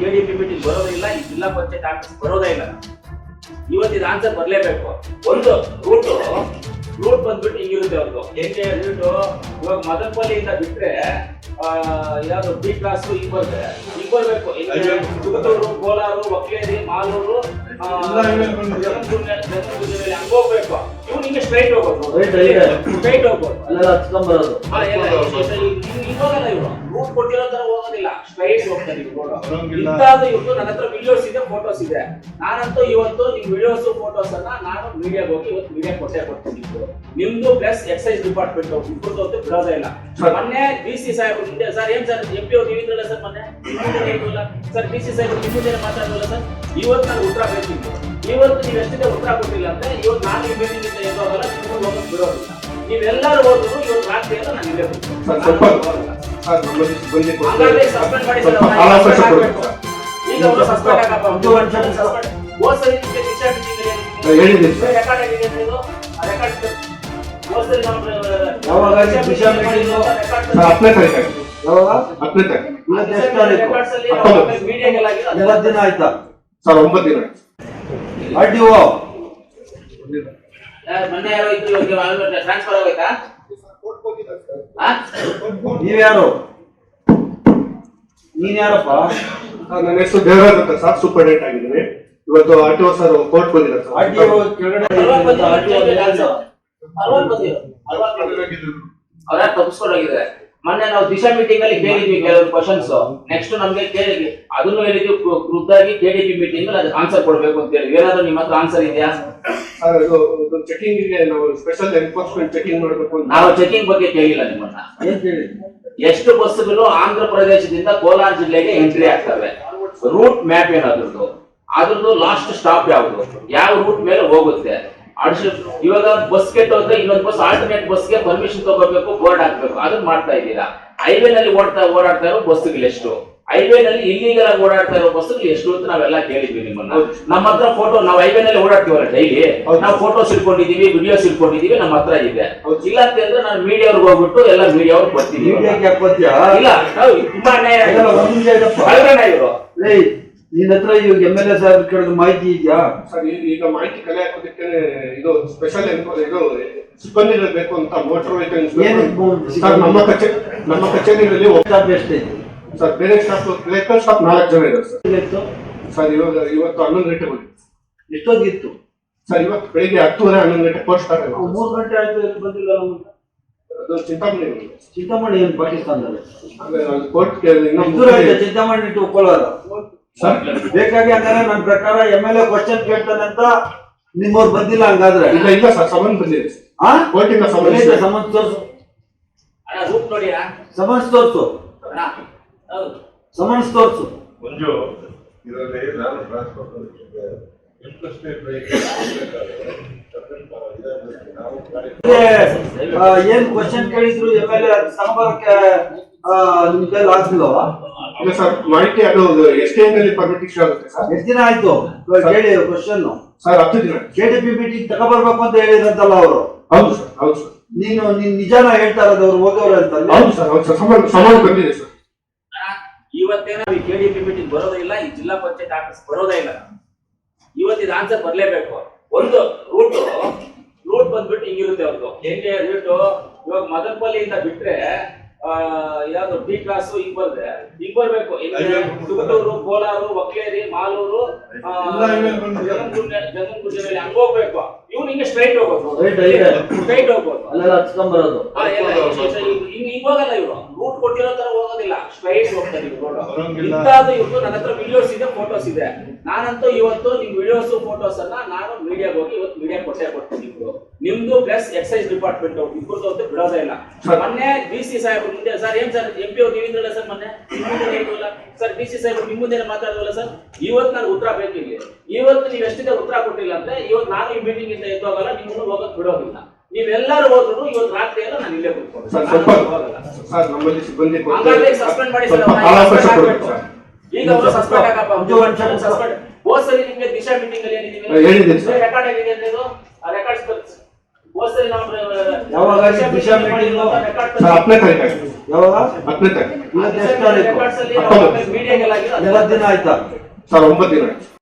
KDP meeting ಬರೋದೇ ಇಲ್ಲ ಈ ಜಿಲ್ಲಾ ಪಂಚಾಯತ್ ಆಫೀಸ್ ಬರೋದೇ ಇಲ್ಲ. ಇವತ್ತು ಇದು ಆನ್ಸರ್ ಬರ್ಲೇಬೇಕು. ಒಂದು ರೂಟು ರೂಟ್ ಬಂದ್ಬಿಟ್ಟು ಹಿಂಗಿರುತ್ತೆ ಅವ್ರದ್ದು ಹೆಂಗೆ ರೂಟು ಇವಾಗ ಮದಪಲ್ಲಿಯಿಂದ ಬಿಟ್ರೆ ಆ, ಯಾವ್ದು ಬಿ ಕ್ಲಾಸ್ ಹಿಂಗ್ ಬರುತ್ತೆ? ಹಿಂಗ್ ಬರ್ಬೇಕು. ತುಗತೂರು ಕೋಲಾರು ಕೋಲಾರ ಒಕ್ಲೇರಿ ಮಾಲೂರು ಆ, ಜಗನ್ಗುಂಡೆ- ಜಗನ್ಗುಂಡೆಯಲ್ಲಿ ಹೋಗ್ಬೇಕು. ಇವ್ನು ಹಿಂಗೆ ಸ್ಟ್ರೈಟ್ ಇದೆ. ಸ್ಟ್ರೈಟ್ ಹೋಗ್ಬೋದು. ಅಲ್ಲೆಲ್ಲ ಹಚ್ಕೊಂಬರೋದು ಹಾ, ಎಲ್ಲ ಈ- ಈ- ಈ- ಈ ಹೋಗಲ್ಲ ಇವ್ರು ರೂಟ್ ಕೊಟ್ಟಿರೋ ತರ ಹೋಗೋದಿಲ್ಲ ಸ್ಟ್ರೈಟ್ ಹೋಗ್ತಾರೆ ಇಂತಾದ್ರು ಇವ್ರು ನನ್ನ ಹತ್ರ ವಿಡಿಯೋಸ್ ಇದೆ ಫೋಟೋಸ್ ಇದೆ. ನಾನಂತೂ ಇವತ್ತು ನಿಮ್ ವಿಡಿಯೋಸ್ ಫೋಟೋಸ್ ಅನ್ನ ನಾನು ಮೀಡಿಯಾಗೆ ಹೋಗಿ ಇವತ್ತು ಮೀಡಿಯಾ ಕೊಟ್ಟೆ ಕೊಡ್ತೀನಿ. ನಿಮ್ದು ಪ್ಲಸ್ ಎಕ್ಸೈಸ್ ಡಿಪಾರ್ಟ್ಮೆಂಟ್ ಇಬ್ಬರದ್ದು ಅಂತೂ ಬಿಡೋದೇ ಇಲ್ಲ. ಮೊನ್ನೆ ಡಿ ಸಿ ಸಾಹೇಬ್ ಮುಂದೆ ಸರ್ ಏನ್ ಸರ್ ಎಂ ಪಿ ಅವ್ರು ನೀವಿದ್ರಲ್ಲ ಸರ್ ಮೊನ್ನೆ? ಸರ್ ಡಿ ಸಿ ಸಾಹೇಬ್ ನಿಮ್ಮ ಮುಂದೆ ಮಾತಾಡಲ್ಲ ಸರ್? ಇವತ್ತು ನಾನು ಉತ್ತರ ಬೇಕಿತ್ತು ಇವತ್ತು ನೀವು ಎಷ್ಟಿದೆ ಉತ್ತರ ಕೊಟ್ಟಿಲ್ಲ ಅಂದ್ರೆ ಇವತ್ತು ನಾನು ಈ ಮೀಟಿಂಗ್ ಇಂದ ಎದ್ದೋಗಲ್ಲ ನಿಮ್ಮ ಹೋಗಕ್ಕೆ ಬಿಡೋದಿಲ್ಲ. ನೀವೆಲ್ಲರೂ ಹೋದ್ರು ಇವತ್ತು ರಾತ್ರಿ ಅಂತ ನಾನು ಇದೆ ಕೂತ್ಕೊಂಡು. ಸರ್, ಸ್ವಲ್ಪ ಕಾಲಾವಕಾಶ ಕೊಡ್ಬೇಕು ಸರ್. ಈಗ ಅವರು ಸಸ್ಪೆಂಡ್ ಆಗಪ್ಪ ಒಂದು ವರ್ಷ suspend. ಹೋದ್ ಸರಿ ನಿಮ್ಗೆ ದಿಶಾ meeting ನಾನು ಹೇಳಿದ್ದೀನಿ ಸರ್. ರೆಕಾರ್ಡ್ ಆಗಿದೆ ಅಂತ ಇದು? ರೆಕಾರ್ಡ್ ಹೋದ್ ಸರಿ ನಾವು, ಯಾವಾಗ meeting ಮಾಡಿದ್ದು ರೆಕಾರ್ಡ್ ಸರ್ ಹತ್ತನೇ ತಾರೀಕು ಆಯ್ತು ಯಾವಾಗ ಹತ್ತನೇ ತಾರೀಕು ಇವತ್ತು ಎಷ್ಟು ತಾರೀಕು ರೆಕಾರ್ಡ್ಸ್ ಅಲ್ಲಿ ಹತ್ತೊಂಬತ್ತು. ಆಮೇಲೆ ಮೀಡಿಯಾಗೆಲ್ಲ ಆಗಿದೆ. ಇವತ್ತು ದಿನ ಆಯ್ತಾ ಸರ್ ಒಂಬತ್ತು ದಿನ ಆಯ್ತು ಆರ್ ಒ ಯಾರು ಮೊನ್ನೆ ಯಾರೋ ಟ್ರಾನ್ಸ್ಫರ್ ಆಗೋಯ್ತಾ? ನೀವ್ಯಾರು? ನೀನ್ ಯಾರಪ್ಪ ನನ್ನ ಹೆಸರು ದೇವರಾಜ್ ಅಂತ ಸೂಪರ್ ಡೇಟ್ ಆಗಿದ್ದೀನಿ. ಇವತ್ತು R T O sir court ಬಂದಿದ್ದಾರೆ ಸರ್. ಆರ್ ಟಿ ಒ ಕೆಳಗಡೆ ಅರವತ್ತು ಬಂದಿರೋ? ಅರವತ್ತು ಬಂದಿರೋ? ಹೋಗಿದ್ದಾರೆ ಮೊನ್ನೆ ನಾವು ದಿಶಾ ಮೀಟಿಂಗ್ ಅಲ್ಲಿ ಕೇಳಿದ್ವಿ ಕೆಲವು ಕ್ವಶನ್ಸ್ ನೆಕ್ಸ್ಟ್ ನಮ್ಗೆ ಕೇಳಿ ಅದನ್ನು ಹೇಳಿದ್ವಿ ಖುದ್ದಾಗಿ ಕೆಡಿಪಿ ಮೀಟಿಂಗ್ ಅದಕ್ಕೆ ಆನ್ಸರ್ ಕೊಡ್ಬೇಕು ಅಂತ ಹೇಳಿ. ಏನಾದ್ರು ನಿಮ್ಮ ಹತ್ರ ಆನ್ಸರ್ ಇದೆಯಾ? ಇದು ಚೆಕಿಂಗ್ ನಾವು ಸ್ಪೆಷಲ್ ಎನ್ಫೋರ್ಸ್ಮೆಂಟ್ ಚೆಕಿಂಗ್ ಮಾಡಬೇಕು ನಾವು ಚೆಕಿಂಗ್ ಬಗ್ಗೆ ಕೇಳಿಲ್ಲ ನಿಮ್ಮನ್ನ. ಎಷ್ಟು ಬಸ್ಸುಗಳು ಆಂಧ್ರ ಪ್ರದೇಶದಿಂದ ಕೋಲಾರ ಜಿಲ್ಲೆಗೆ ಎಂಟ್ರಿ ಆಗ್ತವೆ? ರೂಟ್ ಮ್ಯಾಪ್ ಏನಾದ್ರದ್ದು? ಅದ್ರದ್ದು ಲಾಸ್ಟ್ ಸ್ಟಾಪ್ ಯಾವುದು? ಯಾವ ರೂಟ್ ಮೇಲೆ ಹೋಗುತ್ತೆ? ಇವಾಗ ಬಸ್ ತೋದ್ರೆ ಇನ್ನೊಂದು ಬಸ್ ಆಲ್ಟರ್ನೇಟ್ ಬಸ್ಗೆ ಪರ್ಮಿಷನ್ ತಗೋಬೇಕು ಬೋರ್ಡ್ ಹಾಕ್ಬೇಕು. ಅದನ್ನ ಮಾಡ್ತಾ ಇದ್ದೀರಾ? ಹೈವೇ ನಲ್ಲಿ ಓಡ್ತಾ ಓಡಾಡ್ತಾ ಇರೋ ಬಸ್ಗಳು ಎಷ್ಟು? ಹೈವೇ ನಲ್ಲಿ ಇಲ್ಲಿಗೆಲ್ಲ ಓಡಾಡ್ತಾ ಇರೋ ಬಸ್ಗಳು ಎಷ್ಟು ಅಂತ ನಾವೆಲ್ಲ ಕೇಳಿದ್ವಿ ನಿಮ್ಮನ್ನ. ನಮ್ಮ ಹತ್ರ ಫೋಟೋ ನಾವು ಹೈವೇ ನಲ್ಲಿ ಓಡಾಡ್ತೀವಲ್ಲ ಡೈಲಿ. ನಾವು ಫೋಟೋಸ್ ಇಟ್ಕೊಂಡಿದೀವಿ ವಿಡಿಯೋಸ್ ಇಟ್ಕೊಂಡಿದೀವಿ ನಮ್ಮ ಹತ್ರ ಇದೆ. ಇಲ್ಲ ಇಲ್ಲ ಅಂತಂದ್ರೆ ನಾನು ಮೀಡಿಯಾ ಅವ್ರಿಗೆ ಹೋಗ್ಬಿಟ್ಟು ಎಲ್ಲ ಮೀಡಿಯಾವ್ರಿಗೆ ಬರ್ತೀನಿ ಬರ್ತೀವಿ ಇಲ್ಲ ನಾವು ತುಂಬಾ ಅನ್ಯಾಯ ಇವ್ರು. ನಿನ್ನ ಹತ್ರ ಇವಾಗ ಎಂ ಎಲ್ ಎ ಸಾಹೇಬ್ ಕೇಳಿದ ಮಾಹಿತಿ ಇದೆಯಾ? ಸರ್ ಈಗ ಈಗ ಮಾಹಿತಿ ಕಲೆ ಹಾಕೋದಕ್ಕೆ ಇದು ಸ್ಪೆಷಲ್ ಇದು ಸಿಬ್ಬಂದಿ ಬೇಕು ಅಂತ ಮೋಟರ್ ವೆಹಿಕಲ್ ಸರ್ ನಮ್ಮ ಕಚೇರಿ ನಮ್ಮ ಕಚೇರಿಯಲ್ಲಿ ಒಬ್ಬ- ಸ್ಟಾಫ್ ಎಷ್ಟೈತಿ ಸರ್ ಬೇರೆ ಸ್ಟಾಫ್ ವೆಹಿಕಲ್ ಸ್ಟಾಫ್ ನಾಲ್ಕು ಜನ ಇದ್ದಾರೆ ಸರ್. ಎಷ್ಟು ಸರ್ ಇವಾಗ ಇವತ್ತು ಹನ್ನೊಂದು ಗಂಟೆ ಬಂದಿದೆ ಎಷ್ಟೊತ್ತಿಗಿತ್ತು? ಸರ್ ಇವತ್ತು ಬೆಳಿಗ್ಗೆ ಹತ್ತುವರೆ ಹನ್ನೊಂದು ಗಂಟೆ ಪೋಸ್ಟ್ ಸ್ಟಾರ್ಟ್ ನಾವು ಆಗಿದೆ ಮೂರು ಗಂಟೆ ಆಯ್ತು ಇಲ್ಲಿ ಬಂದಿಲ್ಲ ನಮ್ಮ ಅದು ಚಿಂತಾಮಣಿ ಚಿಂತಾ ಚಿಂತಾಮಣಿ ಏನು ಪಾಕಿಸ್ತಾನದಲ್ಲಿ? ಆಮೇಲೆ ಅಲ್ಲಿ ಕೋರ್ಟ್ ಎಷ್ಟು ದೂರ ಇದೆ ಚಿಂತಾಮಣಿ ಇಟ್ಟು ಕೋಲಾರ ಸರ್ ಬೇಕಾಗಿ ಹಂಗಾರೆ ನನ್ನ ಪ್ರಕಾರ ಎಂ ಎಲ್ ಎ ಕ್ವಶನ್ ಕೇಳ್ತಾನೆ ಅಂತ ನಿಮ್ಮವ್ರು ಬಂದಿಲ್ಲ ಹಂಗಾದ್ರೆ. ಇಲ್ಲ ಇಲ್ಲ ಸರ್ ಸಮನ್ ಬಂದಿದೆ. ಆ? ಕೋರ್ಟಿಂದ ಸಮನ್ ತೋರ್ಸು ಅಣ್ಣ ನೋಡಿ ಸಮನ್ಸ್ ತೋರ್ಸು. ಸಮನ್ಸ್ ತೋರ್ಸು ಮಂಜು ಇದರಲ್ಲಿ ನಾನು ಟ್ರಾನ್ಸ್ಫರ್ ಏನ್ ಕ್ವಶನ್ ಕೇಳಿದ್ರು ಎಂ ಎಲ್ ಎ ತಗೊಂಬರಕ್ಕೆ ನಿಮ್ ಕೈಲಿ ಆಗ್ತಿಲ್ಲವಾ ಇಲ್ಲ ಸರ್ ಮಾಹಿತಿ ಅದು ಎಷ್ಟೇ ದಿನದಲ್ಲಿ ಪರ್ಮಿಟ್ ಇಶ್ಯೂ ಆಗುತ್ತೆ ಸರ್? ಎಷ್ಟು ದಿನ ಆಯ್ತು? ಇವಾಗ ಹೇಳಿ ಕ್ವಶನ್ ಸರ್ ಹತ್ತು ದಿನ ಕೆ ಡಿ ಪಿ ಮೀಟಿಂಗ್ ತಗೊಬರ್ಬೇಕು ಅಂತ ಹೇಳಿದ್ರಂತಲ್ಲ ಅವರು. ಹೌದು ಸರ್ ಹೌದು ಸರ್. ನೀನು ನೀನ್ ನಿಜಾನ ಹೇಳ್ತಾ ಇರೋದು ಅವ್ರು ಹೋಗೋರು ಅಂತ ಹೌದು ಸರ್ ಹೌದು ಸರ್. ಸಮಾನ ಸಮಾನ ಬಂದಿದೆ ಸರ್. ಇವತ್ತೇನ ಕೆ ಈ ಕೆಡಿಪಿ ಮೀಟಿಂಗ್ ಬರೋದೇ ಇಲ್ಲ ಈ ಜಿಲ್ಲಾ ಪಂಚಾಯತ್ ಆಫೀಸ್ ಬರೋದೇ ಇಲ್ಲ. ಇವತ್ತು ಇದು ಆನ್ಸರ್ ಬರಲೇಬೇಕು. ಒಂದು ರೂಟ್ ರೂಟ್ ಬಂದ್ಬಿಟ್ಟು ಹಿಂಗಿರುತ್ತೆ ಅವ್ರದ್ದು ಹೆಂಗೆ ರೂಟ್ ಇವಾಗ ಮದನಪಲ್ಲಿಯಿಂದ ಬಿಟ್ರೆ ಆ, ಯಾವ್ದು ಬಿ ಕ್ಲಾಸ್ ಹಿಂಗ್ ಬಂದ್ರೆ ಹಿಂಗ್ ಬರ್ಬೇಕು ತುಮಕೂರು ಕೋಲಾರ ಒಕ್ಕೇರಿ ಮಾಲೂರು ಆ, ಹಂಗ ಹೋಗ್ಬೇಕು. ಇವ್ನು ಹಿಂಗೆ ಸ್ಟ್ರೈಟ್ ಹೋಗೋದು. ಸ್ಟ್ರೈಟ್ ಹೋಗ್ಬೋದು ಅಲ್ಲೆಲ್ಲ ಇವಾಗಲ್ಲ ಇವ್ರು. ರೂಟ್ ಕೊಟ್ಟಿರೋ ತರ ಹೋಗೋದಿಲ್ಲ. ಸ್ಟ್ರೈಟ್ ಹೋಗ್ತಾರೆ ಇವ್ರು. ಇಂತಾದ್ರು ಇವ್ರು ನನ್ನ ಹತ್ರ ವಿಡಿಯೋಸ್ ಇದೆ ಫೋಟೋಸ್ ಇದೆ. ನಾನಂತೂ ಇವತ್ತು ನಿಮ್ ವಿಡಿಯೋಸ್ ಫೋಟೋಸ್ ಅನ್ನ ನಾನು ಮೀಡಿಯಾಗ ಹೋಗಿ ಇವತ್ತು ಮೀಡಿಯಾ ಕೊಟ್ಟೆ ಕೊಡ್ತೀನಿ ಇವ್ರು. ನಿಮ್ದು ಪ್ಲಸ್ ಎಕ್ಸೈಸ್ ಡಿಪಾರ್ಟ್ಮೆಂಟ್ ಇಬ್ಬರು ಅಂತೂ ಬಿಡೋದೇ ಇಲ್ಲ. ಮೊನ್ನೆ ಡಿ ಸಿ ಸಾಹೇಬ್ರು ಮುಂದೆ ಸರ್ ಏನ್ ಸರ್ ಎಂ ಪಿ ಅವ್ರು ನೀವಿದ್ರಲ್ಲ ಸರ್ ಮೊನ್ನೆ? ಸರ್ ಡಿ ಸಿ ಸಾಹೇಬ್ರು ನಿಮ್ ಮುಂದೆ ಮಾತಾಡೋಲ್ಲ ಸರ್ ಇವತ್ತು ನಾನು ಉತ್ತರ ಬೇಕಿಲ್ಲ ಇವತ್ತು ನೀವು ಎಷ್ಟಿದೆ ಉತ್ತರ ಕೊಟ್ಟಿಲ್ಲ ಅಂದ್ರೆ ಇವತ್ತು ನಾನು ಈ ಮೀಟಿಂಗ್ ಇಂದ ಎದ್ದೋಗಲ್ಲ ನಿಮ್ಮನ್ನು ಹೋಗಕ್ ಬಿಡೋದಿಲ್ಲ. ನೀವೆಲ್ಲರೂ ಹೋದ್ರು ಇವತ್ತು ರಾತ್ರಿ ಎಲ್ಲ ನಾನು ಇಲ್ಲೇ ಕೂತ್ಕೊಂಡು. ಸಸ್ಪೆಂಡ್ ಮಾಡಿ ಸರ್. ಈಗ ಅವರು ಸಸ್ಪೆಂಡ್ ಆಗಪ್ಪ. ಸಸ್ಪೆಂಡ್ ಹೋದ್ ಸರಿ ನಿಮ್ಗೆ ದಿಶಾ ಮೀಟಿಂಗ್ ಅಲ್ಲಿ ಸರ್. ರೆಕಾರ್ಡ್ ಆಗಿದೆ ರೆಕಾರ್ಡ್ಸ್ ಯಾವಾಗ? ದಿಶಾ ಮೀಟಿಂಗ್ ಸರ್ ಹತ್ತನೇ ತಾರೀಕು ಯಾವಾಗ? ಹತ್ತನೇ ತಾರೀಕು. ಇವತ್ತು ಎಷ್ಟು ತಾರೀಕು. ಹತ್ತೊಂಬತ್ತು. ದಿನ ಆಯ್ತಾ? ಸರ್ ಒಂಬತ್ತು ದಿನ ಆಯ್ತು.